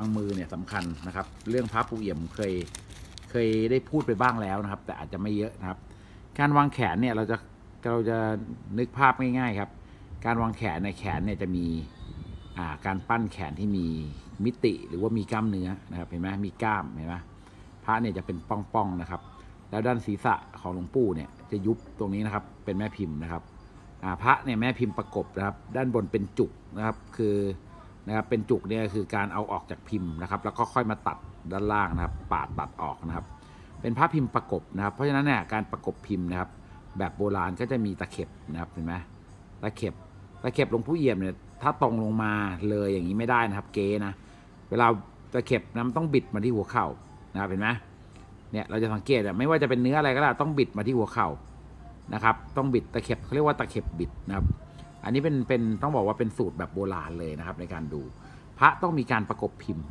วางมือเนี่ยสำคัญนะครับ เรื่องพระปูเอี่ยมเคยเคยได้พูดไปบ้างแล้วนะครับ แต่อาจจะไม่เยอะนะครับ การวางแขนเนี่ยเราจะเราจะนึกภาพง่ายๆครับ การวางแขนในแขนเนี่ยจะมีาการปั้นแขนที่มีมิติหรือว่ามีกล้ามเนื้อนะครับเห็นไหมมีกล้ามเห็นไหมพระเนี่ยจะเป็นป้องๆนะครับ แล้วด้านศีรษะของหลวงปู่เนี่ยจะยุบตรงนี้นะครับ เป็นแม่พิมพ์นะครับพระเนี่ยแม่พิมพ์ประกบนะครับ ด้านบนเป็นจุกนะครับ คือ นะครับเป็นจุกเนี่ยคือการเอาออกจากพิมพ์นะครับ แล้วก็ค่อยมาตัดด้านล่างนะครับ ปาดตัดออกนะครับ เป็นพระพิมพ์ประกบนะครับ เพราะฉะนั้นเนี่ยการประกบพิมพ์นะครับ แบบโบราณก็จะมีตะเข็บนะครับเห็นไหมตะเข็บตะเข็บหลวงปู่เอี่ยมเนี่ยถ้าตรงลงมาเลยอย่างนี้ไม่ได้นะครับ เก๋นะเวลาตะเข็บนะมันต้องบิดมาที่หัวเข่านะครับเห็นไหมเนี่ยเราจะสังเกตอะไม่ว่าจะเป็นเนื้ออะไรก็ได้ต้องบิดมาที่หัวเข่านะครับ ต้องบิดตะเข็บเขาเรียกว่าตะเข็บบิดนะครับ อันนี้เป็นเป็นต้องบอกว่าเป็นสูตรแบบโบราณเลยนะครับในการดู พระต้องมีการประกบพิมพ์นะ